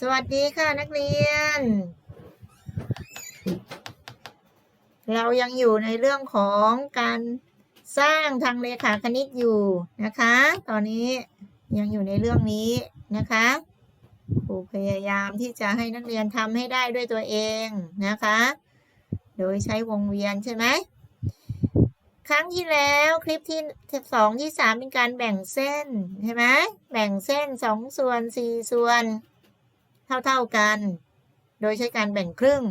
สวัสดีค่ะนักเรียน เรายังอยู่ในเรื่องของการสร้างทางเลขาคณิตอยู่นะคะ ตอนนี้ยังอยู่ในเรื่องนี้นะคะครูพยายามที่จะให้นักเรียนทำให้ได้ด้วยตัวเองนะคะ โดยใช้วงเวียนใช่ไหม ครั้งที่แล้วคลิปที่สองที่สามเป็นการแบ่งเส้นใช่ไหม แบ่งเส้นสองส่วนสี่ส่วน เท่า ๆกัน โดยใช้การแบ่งครึ่ง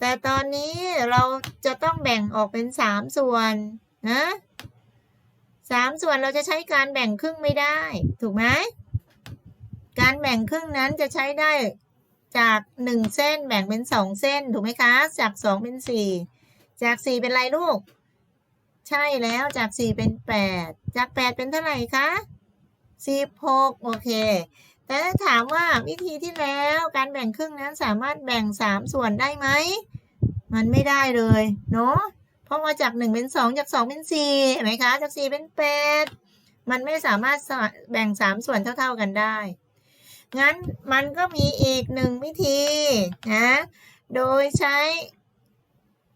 แต่ตอนนี้เราจะต้องแบ่งออกเป็นสามส่วนนะสามส่วนเราจะใช้การแบ่งครึ่งไม่ได้ ถูกไหมการแบ่งครึ่งนั้นจะใช้ได้จากหนึ่งเส้นแบ่งเป็นสองเส้น ถูกไหมคะ จากสองเป็นสี่จากสี่เป็นไรลูก ใช่แล้วจากสี่เป็นแปดจากแปดเป็นเท่าไหร่คะสิบหกโอเค แต่ถ้าถามว่าวิธีที่แล้วการแบ่งครึ่งนั้นสามารถแบ่งสามส่วนได้ไหม มันไม่ได้เลยเนาะเพราะว่าจากหนึ่งเป็นสองจากสองเป็นสี่เห็นไหมคะ จากสี่เป็นแปดมันไม่สามารถแบ่งสามส่วนเท่า ๆกันได้ งั้นมันก็มีอีกหนึ่งวิธีนะ โดยใช้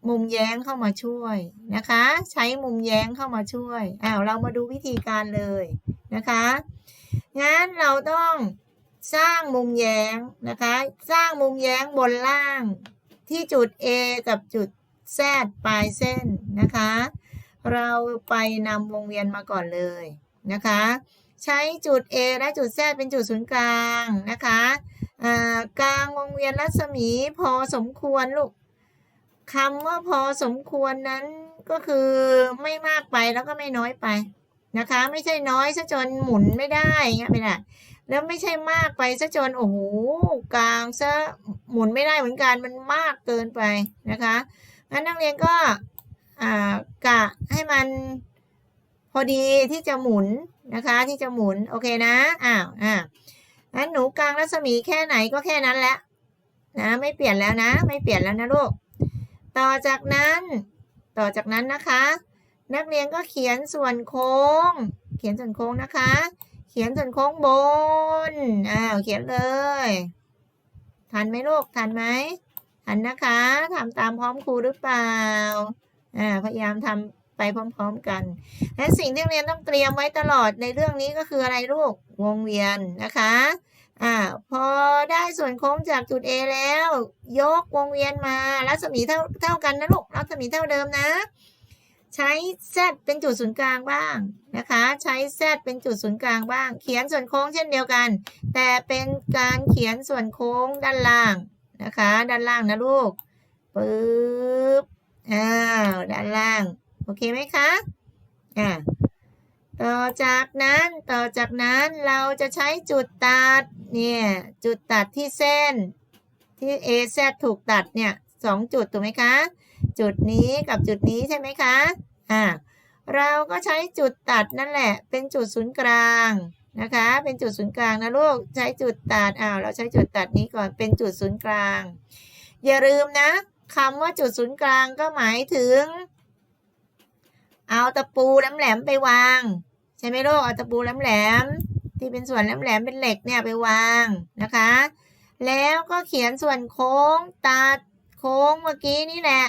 มุมแย้งเข้ามาช่วยนะคะ ใช้มุมแย้งเข้ามาช่วยอ้าวเรามาดูวิธีการเลยนะคะ งั้นเราต้อง สร้างมุมแย้งนะคะ สร้างมุมแย้งบนล่าง ที่จุด A กับจุด Z ปลายเส้นนะคะ เราไปนำวงเวียนมาก่อนเลยนะคะ ใช้จุด A และจุด Z เป็นจุดศูนย์กลางนะคะอ่ากลางวงเวียนรัศมีพอสมควรลูกคำว่าพอสมควรนั้นก็คือไม่มากไปแล้วก็ไม่น้อยไปนะคะ ไม่ใช่น้อยซะจนหมุนไม่ได้เงี้ยไม่ได้ แล้วไม่ใช่มากไปซะจนโอ้โหกลางซะหมุนไม่ได้เหมือนกันมันมากเกินไปนะคะงั้นนักเรียนก็กะให้มันพอดีที่จะหมุนนะคะที่จะหมุนโอเคนะอ้าวอ่างั้นหนูกลางรัศมีแค่ไหนก็แค่นั้นแหละนะไม่เปลี่ยนแล้วนะ ไม่เปลี่ยนแล้วนะลูกต่อจากนั้นต่อจากนั้นนะคะ นักเรียนก็เขียนส่วนโค้ง เขียนส่วนโค้งนะคะ ขียนส่วนโค้งบน อ้าว เขียนเลย ทันไหมลูก ทันไหม ทันนะคะ ทำตามพร้อมครูหรือเปล่า อ่า พยายามทำไปพร้อมๆกัน และสิ่งที่เรียนต้องเตรียมไว้ตลอดในเรื่องนี้ก็คืออะไรลูก วงเวียนนะคะ อ่า พอได้ส่วนโค้งจากจุด A แล้ว ยกวงเวียนมา รัศมีเท่าเท่ากันนะลูก รัศมีเท่าเดิมนะ ใช้ z เป็นจุดศูนย์กลางบ้างนะคะ ใช้ z เป็นจุดศูนย์กลางบ้าง เขียนส่วนโค้งเช่นเดียวกัน แต่เป็นการเขียนส่วนโค้งด้านล่างนะคะ ด้านล่างนะลูกปึ๊บอ้าวด้านล่าง โอเคไหมคะอ่าต่อจากนั้นต่อจากนั้นเราจะใช้จุดตัดเนี่ยจุดตัดที่เส้นที่ AZ ถูกตัดเนี่ยสองจุดถูกไหมคะ จุดนี้กับจุดนี้ใช่ไหมคะอ่าเราก็ใช้จุดตัดนั่นแหละ เป็นจุดศูนย์กลางนะคะ เป็นจุดศูนย์กลางนะลูกใช้จุดตัดอ้าวเราใช้จุดตัดนี้ก่อนเป็นจุดศูนย์กลาง อย่าลืมนะคำว่าจุดศูนย์กลางก็หมายถึง เอาตะปูแหลมๆไปวาง ใช่ไหมลูกเอาตะปูแหลมๆที่เป็นส่วนแหลมๆเป็นเหล็กเนี่ยไปวางนะคะ แล้วก็เขียนส่วนโค้งตัดโค้งเมื่อกี้นี่แหละ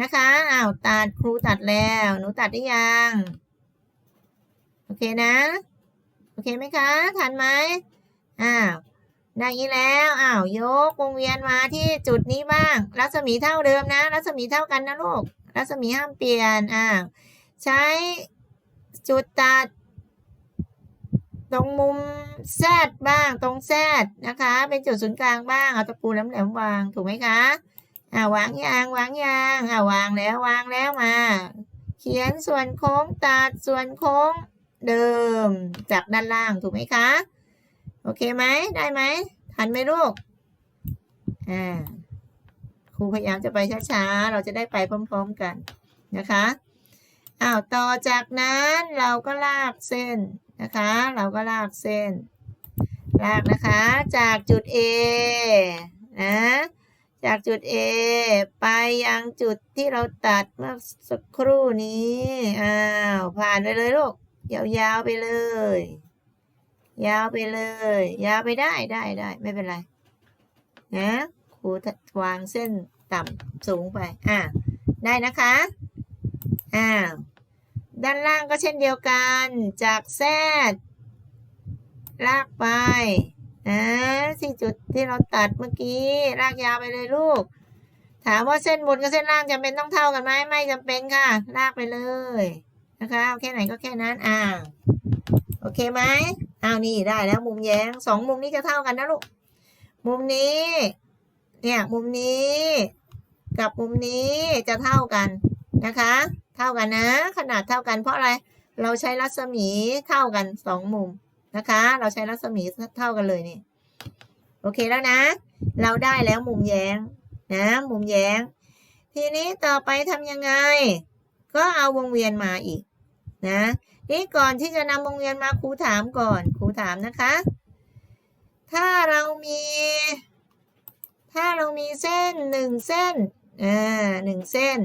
นะคะอ้าวตัดครูตัดแล้ว หนูตัดได้ยัง โอเคนะ โอเคไหมคะทันไหมอ้าวได้อีแล้วอ้าวยกวงเวียนมาที่จุดนี้บ้าง รัศมีเท่าเดิมนะ รัศมีเท่ากันนะลูก รัศมีห้ามเปลี่ยนอ้าวใช้จุดตัด ตรงมุมแซดบ้าง ตรงแซดนะคะ เป็นจุดศูนย์กลางบ้าง เอาตะปูแหลมๆวาง ถูกไหมคะ อ่าวางยางวางยางอ่าวางแล้ววางแล้วมา เขียนส่วนโค้งตัดส่วนโค้งเดิมจากด้านล่างถูกไหมคะ โอเคไหมได้ไหมทันไหมลูกอ่าครูพยายามจะไปช้าๆ เราจะได้ไปพร้อม ๆกันนะคะอ้าวต่อจากนั้นเราก็ลากเส้นนะคะ เราก็ลากเส้น ลากนะคะจากจุด A นะ จากจุด A ไปยังจุดที่เราตัดเมื่อสักครู่นี้ อ้าว ผ่านไปเลยลูก ยาวๆไปเลย ยาวไปเลย ยาวไปได้ได้ได้ไม่เป็นไร นะครูวางเส้นต่ำสูงไป อ่า ได้นะคะ อ่า ด้านล่างก็เช่นเดียวกัน จากแซดลากไป นะที่จุดที่เราตัดเมื่อกี้ลากยาวไปเลยลูก ถามว่าเส้นบนกับเส้นล่างจำเป็นต้องเท่ากันไหมไม่จำเป็นค่ะ ลากไปเลยนะคะเอาแค่ไหนก็แค่นั้นอ่าโอเคไหมอ้าวนี่ได้แล้วมุมแย้งสองมุมนี้จะเท่ากันนะลูกมุมนี้ เนี่ยมุมนี้ กับมุมนี้จะเท่ากันนะคะ เท่ากันนะ ขนาดเท่ากันเพราะอะไรเราใช้รัศมีเท่ากันสองมุม นะคะ เราใช้รัศมีเท่ากันเลยนี่โอเคแล้วนะ เราได้แล้วมุมแย้งนะ มุมแย้ง ทีนี้ต่อไปทำยังไง ก็เอาวงเวียนมาอีกนะนี่ก่อนที่จะนำวงเวียนมาครูถามก่อนครูถามนะคะ ถ้าเรามี ถ้าเรามีเส้นหนึ่งเส้นอ่าหนึ่งเส้น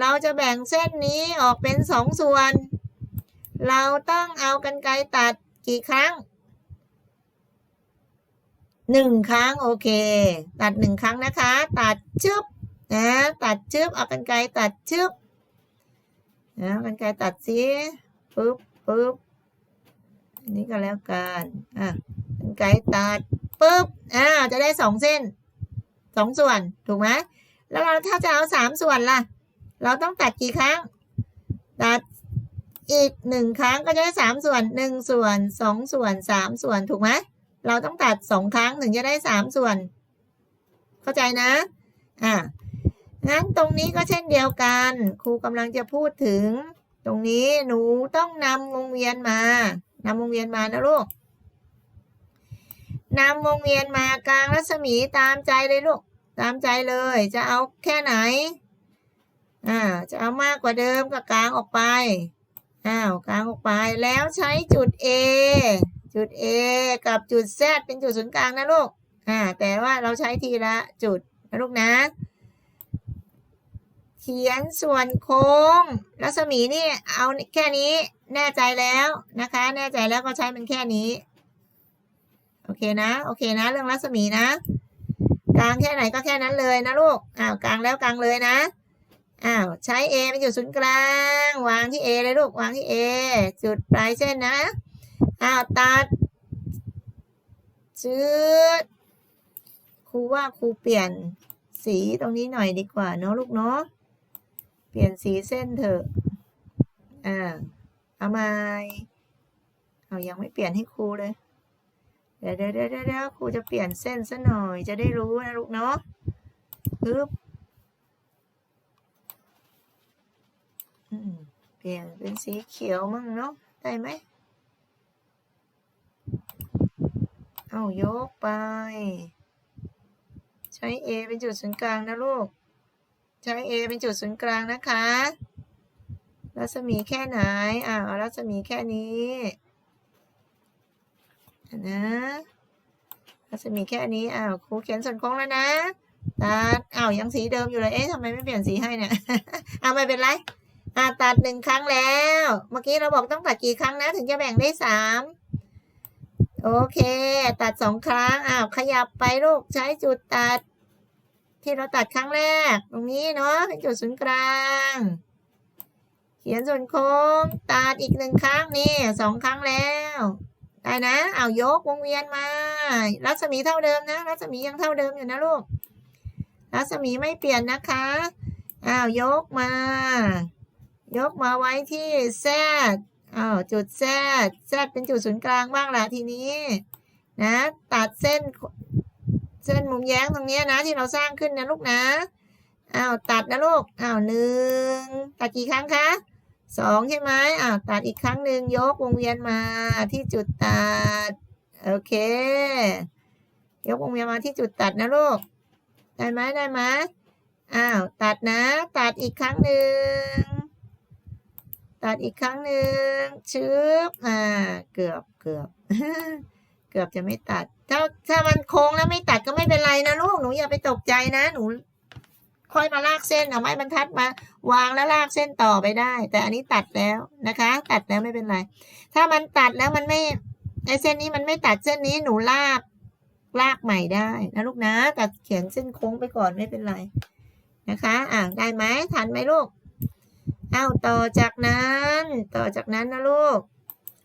เราจะแบ่งเส้นนี้ออกเป็นสองส่วน เราต้องเอากันไกรตัด กี่ครั้งหนึ่งครั้งโอเค ตัดหนึ่งครั้งนะคะ ตัดชึบนะตัดชึบเอากันไกรตัดชึบนะกันไกรตัดสิปึ๊บปึ๊บอันนี้ก็แล้วกันอะกันไกรตัดปึ๊บอ่าจะได้สองเส้นสองส่วนถูกไหมแล้วเราถ้าจะเอาสามส่วนล่ะ เราต้องตัดกี่ครั้ง ตัด อีกหนึ่งครั้งก็จะได้สามส่วนหนึ่งส่วนสองส่วนสามส่วนถูกไหมเราต้องตัดสองครั้งถึงจะได้สามส่วน เข้าใจนะอะงั้นตรงนี้ก็เช่นเดียวกัน ครูกำลังจะพูดถึง ตรงนี้หนูต้องนำวงเวียนมานำวงเวียนมานะลูกนำวงเวียนมากลางรัศมีตามใจเลยลูกตามใจเลย จะเอาแค่ไหนอ่าจะเอามากกว่าเดิมก็กลางออกไป อ้าวกลางออกไปแล้วใช้จุด A จุด A กับจุด Z เป็นจุดศูนย์กลางนะลูกอ่าแต่ว่าเราใช้ทีละจุดนะลูกนะ เขียนส่วนโค้งรัศมีนี่เอาแค่นี้แน่ใจแล้วนะคะ แน่ใจแล้วก็ใช้มันแค่นี้ โอเคนะโอเคนะ เรื่องรัศมีนะ กลางแค่ไหนก็แค่นั้นเลยนะลูกอ้าวกลางแล้วกลางเลยนะ อ้าวใช้ A เป็นจุดศูนย์กลาง วางที่ A เลยลูกวางที่ A จุดปลายเส้นนะอ้าวตัดชืดครูว่าครูเปลี่ยนสีตรงนี้หน่อยดีกว่าเนาะลูกเนาะเปลี่ยนสีเส้นเถอะอ่าเอามาเอายังไม่เปลี่ยนให้ครูเลยเดี๋ยวเดี๋ยวเดี๋ยวเดี๋ยวครูจะเปลี่ยนเส้นซะหน่อยจะได้รู้นะลูกเนาะปึ๊บอืม เปลี่ยนเป็นสีเขียวมั่งเนาะได้ไหมเอายกไป ใช้ A เป็นจุดศูนย์กลางนะลูก ใช้ A เป็นจุดศูนย์กลางนะคะ รัศมีแค่ไหนอ่าเอารัศมีแค่นี้นะรัศมีแค่นี้อ้าวครูเขียนส่วนโค้งแล้วนะตัดอ้าวยังสีเดิมอยู่เลยเอ๊ะทำไมไม่เปลี่ยนสีให้เนี่ย เอาไม่เป็นไร อ่าตัดหนึ่งครั้งแล้ว เมื่อกี้เราบอกต้องตัดกี่ครั้งนะ ถึงจะแบ่งได้สามโอเค ตัดสองครั้งอ้าวขยับไปลูกใช้จุดตัด ที่เราตัดครั้งแรก ตรงนี้เนาะเป็นจุดศูนย์กลาง เขียนส่วนโค้งตัดอีกหนึ่งครั้งนี่สองครั้งแล้วได้นะเอายกวงเวียนมา รัศมีเท่าเดิมนะ รัศมียังเท่าเดิมอยู่นะลูก รัศมีไม่เปลี่ยนนะคะอ้าวยกมา ยกมาไว้ที่แซดอ้าวจุดแซดแซดเป็นจุดศูนย์กลางบ้างละทีนี้ นะ ตัดเส้น เส้นมุมแย้งตรงนี้นะ ที่เราสร้างขึ้นนะลูกนะอ้าวตัดนะลูกอ้าวหนึ่งตัดกี่ครั้งคะสองใช่ไหมอ้าวตัดอีกครั้งหนึ่งยกวงเวียนมาที่จุดตัดโอเค ยกวงเวียนมาที่จุดตัดนะลูกได้ไหมได้ไหมอ้าวตัดนะ ตัดอีกครั้งหนึ่ง ตัดอีกครั้งหนึ่งชึบอ่า เกือบเกือบเกือบจะไม่ตัด ถ้าถ้ามันโค้งแล้วไม่ตัดก็ไม่เป็นไรนะลูกหนูอย่าไปตกใจนะหนู ค่อยมาลากเส้นเอาไม้บรรทัดมาวางแล้วลากเส้นต่อไปได้ แต่อันนี้ตัดแล้วนะคะ ตัดแล้วไม่เป็นไร ถ้ามันตัดแล้วมันไม่ไอเส้นนี้มันไม่ตัดเส้นนี้หนูลากลากใหม่ได้นะลูกนะแต่เขียนเส้นโค้งไปก่อนไม่เป็นไรนะคะ อะได้ไหมทันไหมลูก อาต่อจากนั้น ต่อจากนั้นนะลูก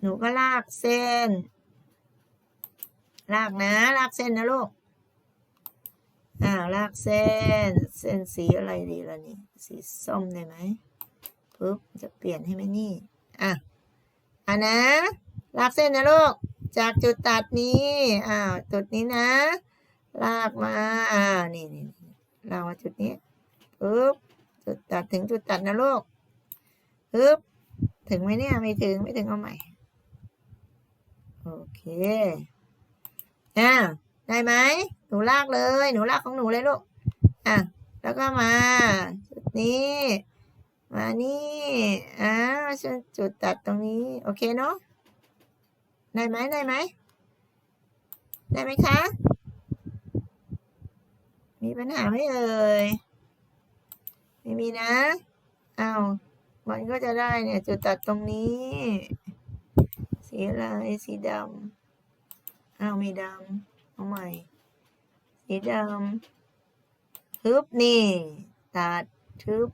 หนูก็ลากเส้น ลากนะ ลากเส้นนะลูก อ้าวลากเส้น เส้นสีอะไรดีล่ะนี่ สีส้มได้ไหมปุ๊บจะเปลี่ยนให้ไหมนี่ อะอะนะ ลากเส้นนะลูก จากจุดตัดนี้ อ้าวจุดนี้นะ ลากมา อ่าเนี่นี่ลากมาจุดนี้ปุ๊บจุดตัดถึงจุดตัดนะลูก ปุ๊บถึงไหมเนี่ย ไม่ถึงไม่ถึงเอาใหม่ โอเคอ่าได้ไหมหนูลากเลย หนูลากของหนูเลยลูกอะแล้วก็มาจุดนี้ มานี่อ่าฉันจุดตัดตรงนี้ โอเคเนาะได้ไหมได้ไหมได้ไหมคะ มีปัญหาไหมเอ่ย ไม่มีนะอ้าว มันก็จะได้เนี่ย จุดตัดตรงนี้ สีอะไรสีดำอ้าวม่ดำเอาใหม่ สีดำทึบนี่ ตัดทึบ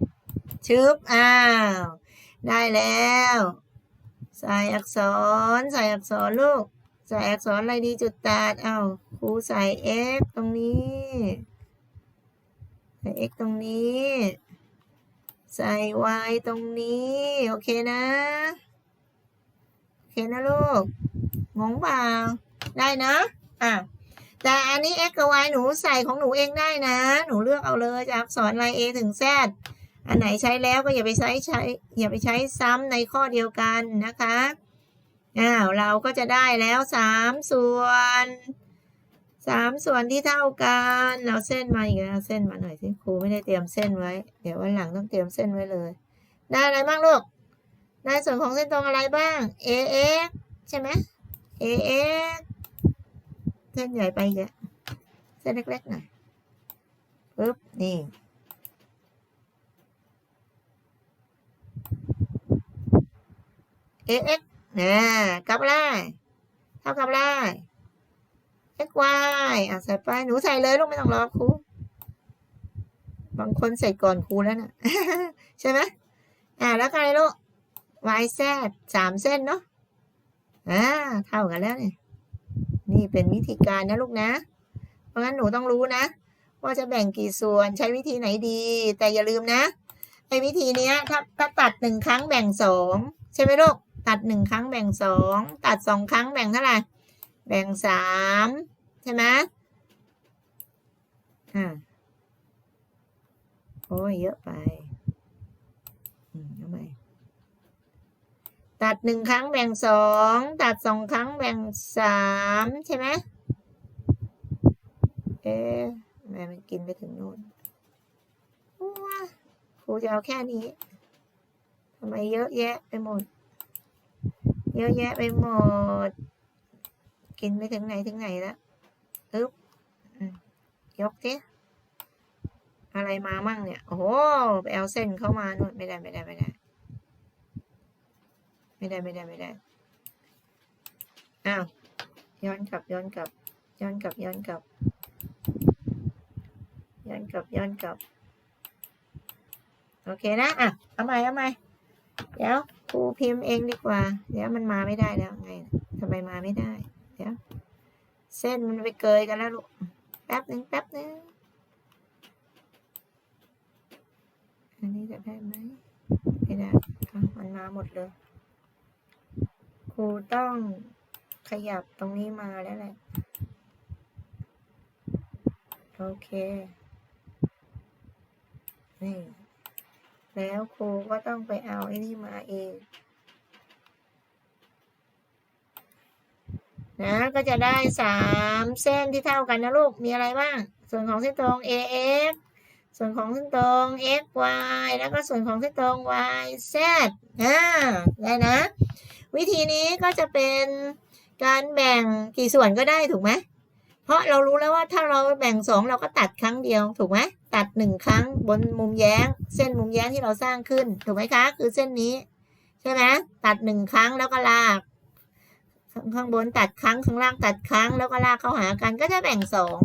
ชึบอ้าว ได้แล้ว ใส่อักษร ใส่อักษรลูก ใส่อักษรอะไรดีจุดตัดอ้าวครูใส่ x ตรงนี้ ใส่ x ตรงนี้ ใส่ y ตรงนี้ โอเคนะ โอเคนะลูก งงเปล่า ได้นะอะแต่อันนี้ x กับ y หนูใส่ของหนูเองได้นะ หนูเลือกเอาเลยจากอักษรอะไร a ถึง z อันไหนใช้แล้วก็อย่าไปใช้ใช้ อย่าไปใช้ซ้ำในข้อเดียวกันนะคะอ้าวเราก็จะได้แล้วสามส่วน สามส่วนที่เท่ากันเราเส้นมาอีกแล้วเส้นมาหน่อยสิครูไม่ได้เตรียมเส้นไว้ เดี๋ยววันหลังต้องเตรียมเส้นไว้เลย ได้อะไรบ้างลูก ได้ส่วนของเส้นตรงอะไรบ้าง ax ใช่ไหม ax เส้นใหญ่ไปอีกแล้วเส้นเล็กๆหน่อยปึ๊บนี่ ax นะกลับอะไรเท่ากับอะไร x y อะใส่ไปหนูใส่เลยลูกไม่ต้องรอครูบางคนใส่ก่อนครูแล้วนะใช่ไหมอ่าแล้วกันเลยลูก y z สามเส้นเนาะอ่าเท่ากันแล้วเนี่ยนี่เป็นวิธีการนะลูกนะ เพราะงั้นหนูต้องรู้นะ ว่าจะแบ่งกี่ส่วนใช้วิธีไหนดี แต่อย่าลืมนะไอ้วิธีเนี้ยถ้าถ้าตัดหนึ่งครั้งแบ่งสองใช่ไหมลูกตัดหนึ่งครั้งแบ่งสองตัดสองครั้งแบ่งเท่าไหร่ แบ่งสามใช่ไหมอ่าโอ้ยเยอะไปอืมทำไมตัดหนึ่งครั้งแบ่งสองตัดสองครั้งแบ่งสามใช่ไหมเอ๊ะทำไมมันกินไปถึงนู่นว้าครูจะเอาแค่นี้ทำไมเยอะแยะไปหมด เยอะแยะไปหมด กินไปถึงไหนถึงไหนแล้วอึ๊บยกสิอะไรมามั่งเนี่ย โอ้โหไปเอาเส้นเข้ามานู่นไม่ได้ไม่ได้ไม่ได้ ไม่ได้ไม่ได้ไม่ได้อ้าวย้อนกลับย้อนกลับ ย้อนกลับย้อนกลับ ย้อนกลับย้อนกลับ โอเคนะอะเอาใหม่เอาใหม่เดี๋ยวครูพิมพ์เองดีกว่า เดี๋ยวมันมาไม่ได้แล้วไงทำไมมาไม่ได้ ดี๋ยวเส้นมันไปเกยกันแล้วลูกแป๊บหนึ่งแป๊บหนึ่งอันนี้จะได้ไหมไม่ได้อะมันมาหมดเลยครูต้องขยับตรงนี้มาแล้วแหละ โอเค นี่ แล้วครูก็ต้องไปเอาไอ้นี่มาเอง นะก็จะได้สามเส้นที่เท่ากันนะลูกมีอะไรบ้าง ส่วนของเส้นตรง AX ส่วนของเส้นตรง x y แล้วก็ส่วนของเส้นตรง y z อ่าได้นะ วิธีนี้ก็จะเป็นการแบ่งกี่ส่วนก็ได้ถูกไหมเพราะเรารู้แล้วว่าถ้าเราแบ่งสองเราก็ตัดครั้งเดียวถูกไหมตัดหนึ่งครั้งบนมุมแย้ง เส้นมุมแย้งที่เราสร้างขึ้นถูกไหมคะ คือเส้นนี้ ใช่ไหมตัดหนึ่งครั้งแล้วก็ลาก ข้างบนตัดครั้งข้างล่างตัดครั้งแล้วก็ลากเข้าหากันก็จะแบ่งสอง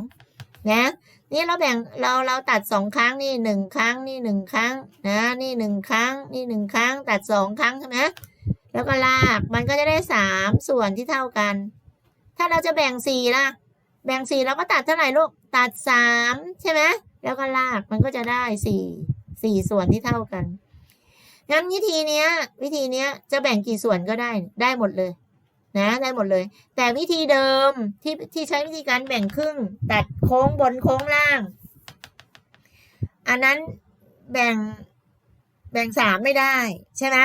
นะนี่เราแบ่งเราเราตัดสองครั้งนี่หนึ่งครั้งนี่หนึ่งครั้งนะนี่หนึ่งครั้งนี่หนึ่งครั้ง ตัดสองครั้งใช่ไหมแล้วก็ลากมันก็จะได้สามส่วนที่เท่ากัน ถ้าเราจะแบ่งสี่ล่ะ แบ่งสี่เราก็ตัดเท่าไหร่ลูกตัดสามใช่ไหมแล้วก็ลากมันก็จะได้สี่สี่ส่วนที่เท่ากันงั้นวิธีเนี้ย วิธีเนี้ยจะแบ่งกี่ส่วนก็ได้ได้หมดเลย นะได้หมดเลย แต่วิธีเดิมที่ที่ใช้วิธีการแบ่งครึ่ง ตัดโค้งบนโค้งล่าง อันนั้นแบ่งแบ่งสามไม่ได้ ใช่ไหม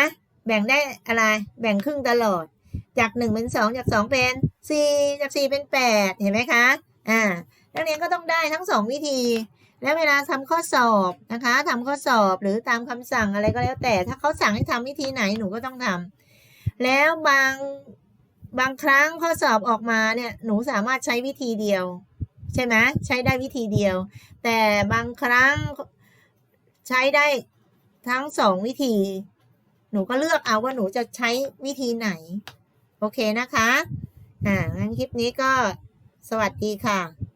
แบ่งได้อะไร แบ่งครึ่งตลอด จากหนึ่งเป็นสองจากสองเป็นสี่จากสี่เป็นแปดเห็นไหมคะอ่านักเรียนก็ต้องได้ทั้งสองวิธี แล้วเวลาทำข้อสอบนะคะทำข้อสอบหรือตามคำสั่งอะไรก็แล้วแต่ ถ้าเขาสั่งให้ทำวิธีไหนหนูก็ต้องทำแล้วบาง บางครั้งข้อสอบออกมาเนี่ยหนูสามารถใช้วิธีเดียว ใช่ไหมใช้ได้วิธีเดียว แต่บางครั้งใช้ได้ทั้งสองวิธี หนูก็เลือกเอาว่าหนูจะใช้วิธีไหน โอเคนะคะ อ่างั้นคลิปนี้ก็สวัสดีค่ะ